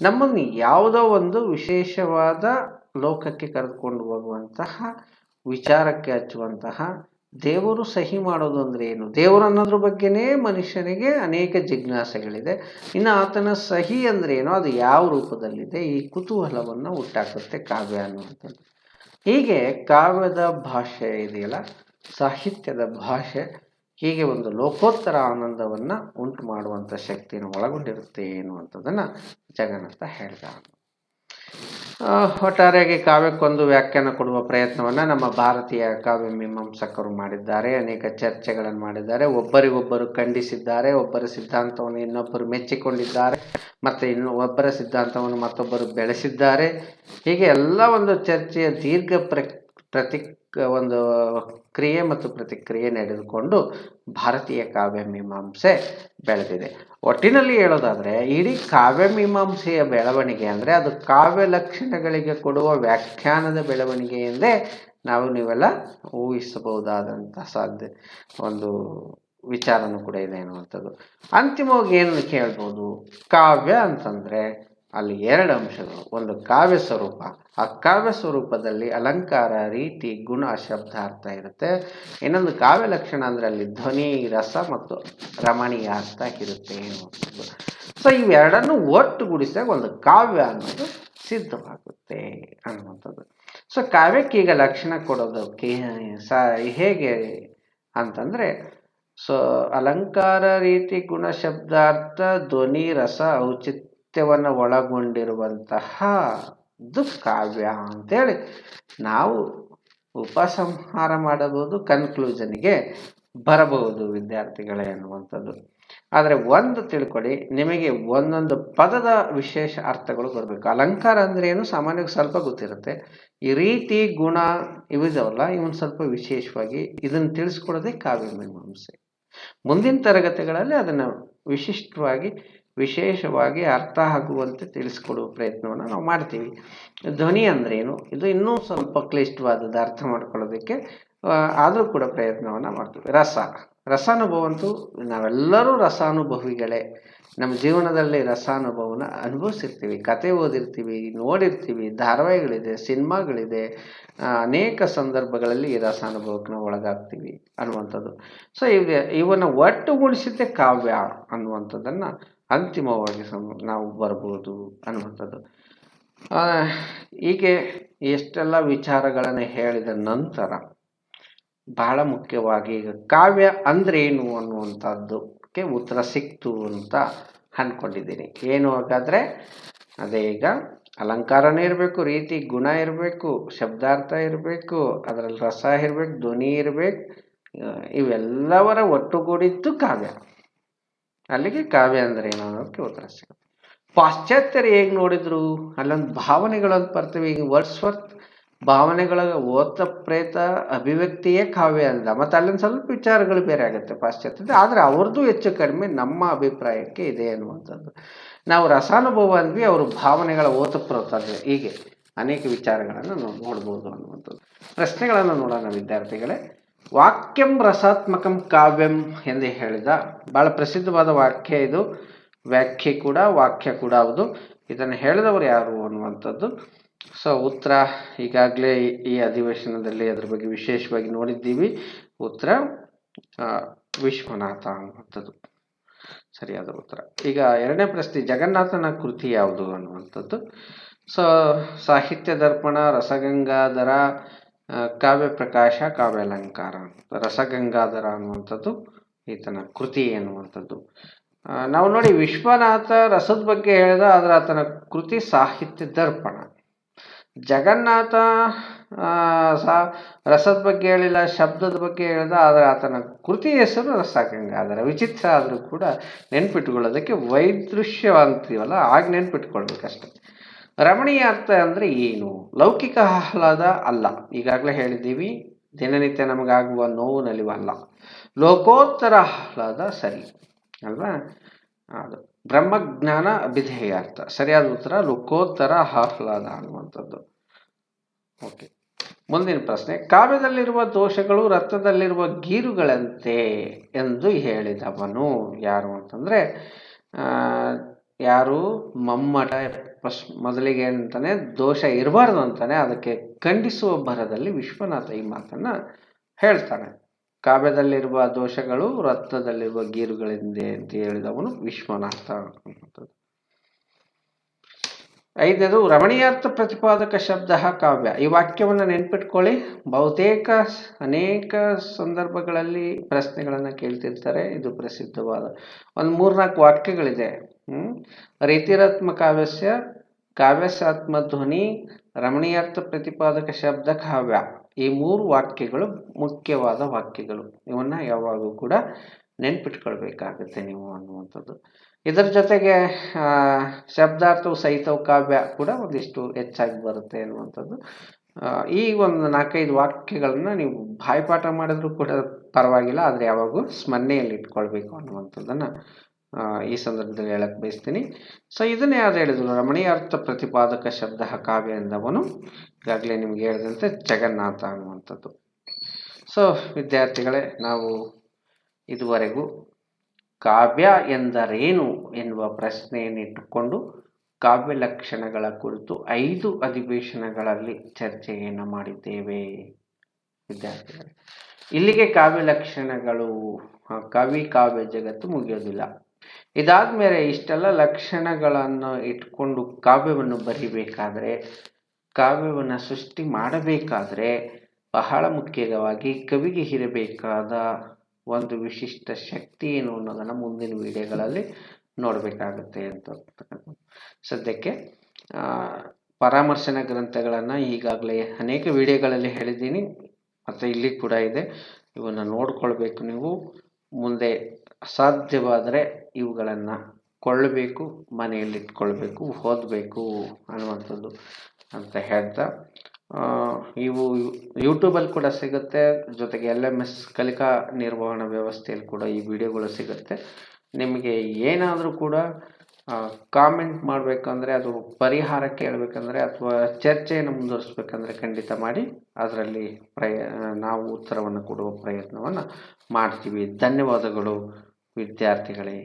ನಮ್ಮನ್ನು ಯಾವುದೋ ಒಂದು ವಿಶೇಷವಾದ ಲೋಕಕ್ಕೆ ಕರೆದುಕೊಂಡು ಹೋಗುವಂತಹ, ವಿಚಾರಕ್ಕೆ ಹಚ್ಚುವಂತಹ ದೇವರು ಸಹಿ ಮಾಡೋದು ಅಂದರೆ ಏನು? ದೇವರು ಅನ್ನೋದ್ರ ಬಗ್ಗೆನೇ ಮನುಷ್ಯನಿಗೆ ಅನೇಕ ಜಿಜ್ಞಾಸೆಗಳಿದೆ. ಇನ್ನು ಆತನ ಸಹಿ ಅಂದರೆ ಏನು? ಅದು ಯಾವ ರೂಪದಲ್ಲಿದೆ? ಈ ಕುತೂಹಲವನ್ನು ಹುಟ್ಟಾಕುತ್ತೆ ಕಾವ್ಯ ಅನ್ನುವಂಥದ್ದು. ಹೀಗೆ ಕಾವ್ಯದ ಭಾಷೆ ಇದೆಯಲ್ಲ ಸಾಹಿತ್ಯದ ಭಾಷೆ ಹೀಗೆ ಒಂದು ಲೋಕೋತ್ತರ ಆನಂದವನ್ನು ಉಂಟು ಮಾಡುವಂಥ ಶಕ್ತಿಯನ್ನು ಒಳಗೊಂಡಿರುತ್ತೆ ಎನ್ನುವಂಥದ್ದನ್ನು ಜಗನ್ನಾಥ ಹೇಳಿದ ಒಟ್ಟಾರೆಯಾಗಿ ಕಾವ್ಯಕ್ಕೊಂದು ವ್ಯಾಖ್ಯಾನ ಕೊಡುವ ಪ್ರಯತ್ನವನ್ನು ನಮ್ಮ ಭಾರತೀಯ ಕಾವ್ಯ ಮೀಮಾಂಸಕರು ಮಾಡಿದ್ದಾರೆ, ಅನೇಕ ಚರ್ಚೆಗಳನ್ನು ಮಾಡಿದ್ದಾರೆ, ಒಬ್ಬರಿಗೊಬ್ಬರು ಖಂಡಿಸಿದ್ದಾರೆ, ಒಬ್ಬರ ಸಿದ್ಧಾಂತವನ್ನು ಇನ್ನೊಬ್ಬರು ಮೆಚ್ಚಿಕೊಂಡಿದ್ದಾರೆ, ಮತ್ತು ಇನ್ನು ಒಬ್ಬರ ಸಿದ್ಧಾಂತವನ್ನು ಮತ್ತೊಬ್ಬರು ಬೆಳೆಸಿದ್ದಾರೆ. ಹೀಗೆ ಎಲ್ಲ ಒಂದು ಚರ್ಚೆಯ ದೀರ್ಘ ಪ್ರ ಪ್ರತಿ ಒಂದು ಕ್ರಿಯೆ ಮತ್ತು ಪ್ರತಿಕ್ರಿಯೆ ನಡೆದುಕೊಂಡು ಭಾರತೀಯ ಕಾವ್ಯ ಮೀಮಾಂಸೆ ಬೆಳೆದಿದೆ. ಒಟ್ಟಿನಲ್ಲಿ ಹೇಳೋದಾದರೆ, ಇಡೀ ಕಾವ್ಯ ಮೀಮಾಂಸೆಯ ಬೆಳವಣಿಗೆ ಅಂದರೆ ಅದು ಕಾವ್ಯ ಲಕ್ಷಣಗಳಿಗೆ ಕೊಡುವ ವ್ಯಾಖ್ಯಾನದ ಬೆಳವಣಿಗೆ ಎಂದೇ ನಾವು ನೀವೆಲ್ಲ ಊಹಿಸಬಹುದಾದಂಥ ಸಾಧ್ಯ ಒಂದು ವಿಚಾರನೂ ಕೂಡ ಇದೆ ಅನ್ನುವಂಥದ್ದು. ಅಂತಿಮವಾಗಿ ಏನು ಕೇಳ್ಬೋದು? ಕಾವ್ಯ ಅಂತಂದರೆ ಅಲ್ಲಿ ಎರಡು ಅಂಶಗಳು. ಒಂದು ಕಾವ್ಯ ಸ್ವರೂಪ. ಆ ಕಾವ್ಯ ಸ್ವರೂಪದಲ್ಲಿ ಅಲಂಕಾರ, ರೀತಿ, ಗುಣ ಶಬ್ದಾರ್ಥ ಇರುತ್ತೆ. ಇನ್ನೊಂದು ಕಾವ್ಯ ಲಕ್ಷಣ ಅಂದರೆ ಅಲ್ಲಿ ಧ್ವನಿ, ರಸ ಮತ್ತು ರಮಣೀಯ ಅರ್ಥ ಇರುತ್ತೆ ಅನ್ನುವಂಥದ್ದು ಸೊ ಇವೆರಡನ್ನು ಒಟ್ಟುಗೂಡಿಸಿದಾಗ ಒಂದು ಕಾವ್ಯ ಅನ್ನೋದು ಸಿದ್ಧವಾಗುತ್ತೆ ಅನ್ನುವಂಥದ್ದು. ಸೊ ಕಾವ್ಯಕ್ಕೆ ಈಗ ಲಕ್ಷಣ ಕೊಡೋದಕ್ಕೆ ಸ, ಹೇಗೆ ಅಂತಂದರೆ, ಸೊ, ಅಲಂಕಾರ, ರೀತಿ, ಗುಣ ಶಬ್ದಾರ್ಥ ಧ್ವನಿ, ರಸ ಔಚಿತ್ಯವನ್ನು ಒಳಗೊಂಡಿರುವಂತಹ ಕಾವ್ಯ ಅಂತೇಳಿ ನಾವು ಉಪಸಂಹಾರ ಮಾಡಬಹುದು ಕನ್ಕ್ಲೂಷನ್ಗೆ ಬರಬಹುದು ವಿದ್ಯಾರ್ಥಿಗಳೇ ಅನ್ನುವಂಥದ್ದು ಆದರೆ ಒಂದು ತಿಳ್ಕೊಳ್ಳಿ ನಿಮಗೆ ಒಂದೊಂದು ಪದದ ವಿಶೇಷ ಅರ್ಥಗಳು ಬರಬೇಕು. ಅಲಂಕಾರ ಅಂದ್ರೆ ಏನು? ಸಾಮಾನ್ಯವಾಗಿ ಸ್ವಲ್ಪ ಗೊತ್ತಿರುತ್ತೆ. ಈ ರೀತಿ ಗುಣ ಇವಿದಾವಲ್ಲ, ಇವನ್ ಸ್ವಲ್ಪ ವಿಶೇಷವಾಗಿ ಇದನ್ನು ತಿಳಿಸ್ಕೊಡೋದೇ ಕಾವ್ಯ ಮೀಮಾಂಸೆ. ಮುಂದಿನ ತರಗತಿಗಳಲ್ಲಿ ಅದನ್ನು ವಿಶಿಷ್ಟವಾಗಿ ವಿಶೇಷವಾಗಿ ಅರ್ಥ ಆಗುವಂತೆ ತಿಳಿಸ್ಕೊಡುವ ಪ್ರಯತ್ನವನ್ನು ನಾವು ಮಾಡ್ತೀವಿ. ಧ್ವನಿ ಏನು ಇದು ಇನ್ನೂ ಸ್ವಲ್ಪ ಕ್ಲಿಷ್ಟವಾದದ್ದು ಅರ್ಥ ಮಾಡ್ಕೊಳ್ಳೋದಕ್ಕೆ ಆದರೂ ಕೂಡ ಪ್ರಯತ್ನವನ್ನು ಮಾಡ್ತೀವಿ. ರಸ. ರಸಾನುಭವ ಅಂತೂ ನಾವೆಲ್ಲರೂ ರಸಾನುಭವಿಗಳೇ. ನಮ್ಮ ಜೀವನದಲ್ಲಿ ರಸಾನುಭವನ ಅನುಭವಿಸಿರ್ತೀವಿ. ಕತೆ ಓದಿರ್ತೀವಿ, ನೋಡಿರ್ತೀವಿ, ಧಾರಾವಾಹಿಗಳಿದೆ, ಸಿನಿಮಾಗಳಿದೆ. ಅನೇಕ ಸಂದರ್ಭಗಳಲ್ಲಿ ಈ ರಸಾನುಭವಕ್ಕೆ ನಾವು ಒಳಗಾಗ್ತೀವಿ ಅನ್ನುವಂಥದ್ದು. ಸೊ ಇವ ಇವನ್ನು ಒಟ್ಟುಗೂಡಿಸಿದ್ದೇ ಕಾವ್ಯ ಅನ್ನುವಂಥದ್ದನ್ನು ಅಂತಿಮವಾಗಿ ಸಮ ನಾವು ಬರ್ಬೋದು ಅನ್ನುವಂಥದ್ದು. ಹೀಗೆ ಎಷ್ಟೆಲ್ಲ ವಿಚಾರಗಳನ್ನು ಹೇಳಿದ ನಂತರ ಬಹಳ ಮುಖ್ಯವಾಗಿ ಈಗ ಕಾವ್ಯ ಅಂದ್ರೆ ಏನು ಅನ್ನುವಂಥದ್ದಕ್ಕೆ ಉತ್ತರ ಸಿಕ್ತು ಅಂತ ಅಂದ್ಕೊಂಡಿದ್ದೀನಿ ಏನು ಹಾಗಾದರೆ, ಅದೇ ಈಗ ಅಲಂಕಾರನೇ ಇರಬೇಕು, ರೀತಿ ಗುಣ ಇರಬೇಕು, ಶಬ್ದಾರ್ಥ ಇರಬೇಕು, ಅದರಲ್ಲಿ ರಸ ಇರಬೇಕು, ಧ್ವನಿ ಇರಬೇಕು ಇವೆಲ್ಲವರ ಒಟ್ಟುಗೂಡಿದ್ದು ಕಾವ್ಯ. ಅಲ್ಲಿಗೆ ಕಾವ್ಯ ಅಂದ್ರೆ ಏನು ಅನ್ನೋದಕ್ಕೆ ಉತ್ತರ ಸಿಗುತ್ತೆ. ಪಾಶ್ಚಾತ್ಯರು ಹೇಗೆ ನೋಡಿದ್ರು? ಅಲ್ಲೊಂದು ಭಾವನೆಗಳಂತ ಬರ್ತವೆ. ಈಗ ವರ್ಡ್ಸ್ವರ್ತ್ ಭಾವನೆಗಳ ಓತ ಪ್ರೇತ ಅಭಿವ್ಯಕ್ತಿಯೇ ಕಾವ್ಯ ಅಂದ. ಮತ್ತು ಅಲ್ಲೊಂದು ಸ್ವಲ್ಪ ವಿಚಾರಗಳು ಬೇರೆ ಆಗುತ್ತೆ ಪಾಶ್ಚಾತ್ಯದ ಆದರೆ ಅವ್ರದ್ದು ಹೆಚ್ಚು ಕಡಿಮೆ ನಮ್ಮ ಅಭಿಪ್ರಾಯಕ್ಕೆ ಇದೆ ಅನ್ನುವಂಥದ್ದು. ನಾವು ರಸಾನುಭವ ಅಂದ್ವಿ, ಅವರು ಭಾವನೆಗಳ ಓತಪ್ರೋತ ಅಂದ್ರೆ ಹೀಗೆ ಅನೇಕ ವಿಚಾರಗಳನ್ನು ನಾವು ನೋಡ್ಬೋದು ಅನ್ನುವಂಥದ್ದು. ಪ್ರಶ್ನೆಗಳನ್ನು ನೋಡೋಣ ವಿದ್ಯಾರ್ಥಿಗಳೇ. ವಾಕ್ಯಂ ರಸಾತ್ಮಕಂ ಕಾವ್ಯಂ ಎಂದು ಹೇಳಿದ ಬಹಳ ಪ್ರಸಿದ್ಧವಾದ ವಾಕ್ಯ ಇದು. ವ್ಯಾಖ್ಯೆ ಕೂಡ, ವಾಕ್ಯ ಕೂಡ ಹೌದು. ಇದನ್ನು ಹೇಳಿದವರು ಯಾರು ಅನ್ನುವಂಥದ್ದು. ಸೊ, ಉತ್ತರ ಈಗಾಗಲೇ ಈ ಅಧಿವೇಶನದಲ್ಲಿ ಅದ್ರ ಬಗ್ಗೆ ವಿಶೇಷವಾಗಿ ನೋಡಿದ್ದೀವಿ. ಉತ್ತರ ವಿಶ್ವನಾಥ ಅನ್ನುವಂಥದ್ದು. ಸರಿಯಾದ ಉತ್ತರ. ಈಗ ಎರಡನೇ ಪ್ರಶ್ನೆ, ಜಗನ್ನಾಥನ ಕೃತಿ ಯಾವುದು ಅನ್ನುವಂಥದ್ದು. ಸೊ, ಸಾಹಿತ್ಯ ದರ್ಪಣ, ರಸಗಂಗಾಧರ ಕಾವ್ಯ ಪ್ರಕಾಶ, ಕಾವ್ಯಾಲಂಕಾರ, ರಸಗಂಗಾಧರ ಅನ್ನುವಂಥದ್ದು ಈತನ ಕೃತಿ ಅನ್ನುವಂಥದ್ದು ನಾವು ನೋಡಿ ವಿಶ್ವನಾಥ ರಸದ ಬಗ್ಗೆ ಹೇಳಿದ, ಆದರೆ ಆತನ ಕೃತಿ ಸಾಹಿತ್ಯ ದರ್ಪಣ. ಜಗನ್ನಾಥ ಸಾ, ರಸದ ಬಗ್ಗೆ ಹೇಳಿಲ್ಲ, ಶಬ್ದದ ಬಗ್ಗೆ ಹೇಳಿದ, ಆದರೆ ಆತನ ಕೃತಿ ಹೆಸರು ರಸಗಂಗಾಧರ. ವಿಚಿತ್ರ ಆದರೂ ಕೂಡ ನೆನ್ಪಿಟ್ಕೊಳ್ಳೋದಕ್ಕೆ ವೈದೃಶ್ಯ ಅಂತೀವಲ್ಲ ಆಗ ನೆನ್ಪಿಟ್ಕೊಳ್ಬೇಕಷ್ಟೆ. ರಮಣೀಯ ಅರ್ಥ ಅಂದರೆ ಏನು? ಲೌಕಿಕ ಆಹ್ಲಾದ ಅಲ್ಲ. ಈಗಾಗಲೇ ಹೇಳಿದ್ದೀವಿ, ದಿನನಿತ್ಯ ನಮಗಾಗುವ ನೋವು ನಲಿವಲ್ಲ. ಲೋಕೋತ್ತರ ಆಹ್ಲಾದ ಸರಿ, ಅಲ್ವಾ? ಅದು ಬ್ರಹ್ಮಜ್ಞಾನ ಅಭಿಧೇಯಾರ್ಥ ಸರಿಯಾದ ಉತ್ತರ, ಲೋಕೋತ್ತರ ಆಹ್ಲಾದ ಅನ್ನುವಂಥದ್ದು. ಓಕೆ, ಮುಂದಿನ ಪ್ರಶ್ನೆ. ಕಾವ್ಯದಲ್ಲಿರುವ ದೋಷಗಳು ರಕ್ತದಲ್ಲಿರುವ ಗೀರುಗಳಂತೆ ಎಂದು ಹೇಳಿದವನು ಯಾರು ಅಂತಂದರೆ ಯಾರು? ಮಮ್ಮಟ. ಫಸ್ ಮೊದಲಿಗೆ ಅಂತಾನೆ ದೋಷ ಇರಬಾರ್ದು ಅಂತಾನೆ ಅದಕ್ಕೆ ಖಂಡಿಸುವ ಭರದಲ್ಲಿ ವಿಶ್ವನಾಥ ಈ ಮಾತನ್ನು ಹೇಳ್ತಾನೆ. ಕಾವ್ಯದಲ್ಲಿರುವ ದೋಷಗಳು ರಕ್ತದಲ್ಲಿರುವ ಗೀರುಗಳಿಂದೆ ಅಂತ ಹೇಳಿದವನು ವಿಶ್ವನಾಥ ಅನ್ನುವಂಥದ್ದು. ಐದನೇದು, ರಮಣೀಯಾರ್ಥ ಪ್ರತಿಪಾದಕ ಶಬ್ದ ಕಾವ್ಯ. ಈ ವಾಕ್ಯವನ್ನು ನೆನ್ಪಿಟ್ಕೊಳ್ಳಿ. ಬಹುತೇಕ ಅನೇಕ ಸಂದರ್ಭಗಳಲ್ಲಿ ಪ್ರಶ್ನೆಗಳನ್ನು ಕೇಳ್ತಿರ್ತಾರೆ. ಇದು ಪ್ರಸಿದ್ಧವಾದ ಒಂದು ಮೂರ್ನಾಲ್ಕು ವಾಕ್ಯಗಳಿದೆ. ಹ್ಮ್? ರೀತಿರತ್ಮ ಕಾವ್ಯಸ್ಯ, ಕಾವ್ಯಸಾತ್ಮ ಧ್ವನಿ, ರಮಣೀಯಾರ್ಥ ಪ್ರತಿಪಾದಕ ಶಬ್ದ ಕಾವ್ಯ. ಈ ಮೂರು ವಾಕ್ಯಗಳು ಮುಖ್ಯವಾದ ವಾಕ್ಯಗಳು. ಇವನ್ನ ಯಾವಾಗೂ ಕೂಡ ನೆನ್ಪಿಟ್ಕೊಳ್ಬೇಕಾಗುತ್ತೆ ನೀವು ಅನ್ನುವಂಥದ್ದು. ಇದರ ಜೊತೆಗೆ ಶಬ್ದಾರ್ಥವು ಸಹಿತವು ಕಾವ್ಯ ಕೂಡ ಒಂದಿಷ್ಟು ಹೆಚ್ಚಾಗಿ ಬರುತ್ತೆ ಅನ್ನುವಂಥದ್ದು. ಈ ಒಂದು ನಾಲ್ಕೈದು ವಾಕ್ಯಗಳನ್ನು ನೀವು ಬಾಯ್ಪಾಠ ಮಾಡಿದ್ರು ಕೂಡ ಪರವಾಗಿಲ್ಲ, ಆದರೆ ಯಾವಾಗೂ ಸ್ಮರಣೆಯಲ್ಲಿ ಇಟ್ಕೊಳ್ಬೇಕು ಅನ್ನುವಂಥದ್ದನ್ನು ಈ ಸಂದರ್ಭದಲ್ಲಿ ಹೇಳಕ್ಕೆ ಬಯಸ್ತೀನಿ. ಸೊ ಇದನ್ನೇ ಯಾರು ಹೇಳಿದ್ರು, ರಮಣೀಯಾರ್ಥ ಪ್ರತಿಪಾದಕ ಶಬ್ದ ಕಾವ್ಯ ಎಂದವನು, ಈಗಾಗಲೇ ನಿಮ್ಗೆ ಹೇಳಿದಂತೆ ಜಗನ್ನಾಥ ಅನ್ನುವಂಥದ್ದು. ಸೊ ವಿದ್ಯಾರ್ಥಿಗಳೇ, ನಾವು ಇದುವರೆಗೂ ಕಾವ್ಯ ಎಂದರೇನು ಎನ್ನುವ ಪ್ರಶ್ನೆಯನ್ನಿಟ್ಟುಕೊಂಡು ಕಾವ್ಯ ಲಕ್ಷಣಗಳ ಕುರಿತು ಐದು ಅಧಿವೇಶನಗಳಲ್ಲಿ ಚರ್ಚೆಯನ್ನು ಮಾಡಿದ್ದೇವೆ. ವಿದ್ಯಾರ್ಥಿಗಳೇ, ಇಲ್ಲಿಗೆ ಕಾವ್ಯ ಲಕ್ಷಣಗಳು ಕವಿ ಕಾವ್ಯ ಜಗತ್ತು ಮುಗಿಯೋದಿಲ್ಲ. ಇದಾದ್ಮೇಲೆ ಇಷ್ಟೆಲ್ಲ ಲಕ್ಷಣಗಳನ್ನು ಇಟ್ಕೊಂಡು ಕಾವ್ಯವನ್ನು ಬರಿಬೇಕಾದ್ರೆ, ಕಾವ್ಯವನ್ನು ಸೃಷ್ಟಿ ಮಾಡಬೇಕಾದ್ರೆ ಬಹಳ ಮುಖ್ಯವಾಗಿ ಕವಿಗೆ ಇರಬೇಕಾದ ಒಂದು ವಿಶಿಷ್ಟ ಶಕ್ತಿ ಏನು ಅನ್ನೋದನ್ನು ಮುಂದಿನ ವಿಡಿಯೋಗಳಲ್ಲಿ ನೋಡಬೇಕಾಗುತ್ತೆ ಅಂತ ಸದ್ಯಕ್ಕೆ ಪರಾಮರ್ಶನ ಗ್ರಂಥಗಳನ್ನು ಈಗಾಗಲೇ ಅನೇಕ ವಿಡಿಯೋಗಳಲ್ಲಿ ಹೇಳಿದ್ದೀನಿ. ಮತ್ತು ಇಲ್ಲಿ ಕೂಡ ಇದೆ. ಇವನ್ನು ನೋಡ್ಕೊಳ್ಬೇಕು ನೀವು. ಮುಂದೆ ಸಾಧ್ಯವಾದರೆ ಇವುಗಳನ್ನು ಕೊಳ್ಳಬೇಕು, ಮನೆಯಲ್ಲಿ ಇಟ್ಕೊಳ್ಬೇಕು, ಓದಬೇಕು ಅನ್ನುವಂಥದ್ದು ಅಂತ ಹೇಳ್ತಾ ಇವು ಯೂಟ್ಯೂಬಲ್ಲಿ ಕೂಡ ಸಿಗುತ್ತೆ. ಜೊತೆಗೆ ಎಲ್ ಎಂ ಎಸ್ ಕಲಿಕಾ ನಿರ್ವಹಣಾ ವ್ಯವಸ್ಥೆಯಲ್ಲಿ ಕೂಡ ಈ ವಿಡಿಯೋಗಳು ಸಿಗುತ್ತೆ. ನಿಮಗೆ ಏನಾದರೂ ಕೂಡ ಕಾಮೆಂಟ್ ಮಾಡಬೇಕಂದ್ರೆ, ಅದು ಪರಿಹಾರ ಕೇಳಬೇಕಂದ್ರೆ, ಅಥವಾ ಚರ್ಚೆಯನ್ನು ಮುಂದುವರಿಸ್ಬೇಕಂದ್ರೆ ಖಂಡಿತ ಮಾಡಿ, ಅದರಲ್ಲಿ ಪ್ರಯ, ನಾವು ಉತ್ತರವನ್ನು ಕೊಡುವ ಪ್ರಯತ್ನವನ್ನು ಮಾಡ್ತೀವಿ. ಧನ್ಯವಾದಗಳು ವಿದ್ಯಾರ್ಥಿಗಳೇ.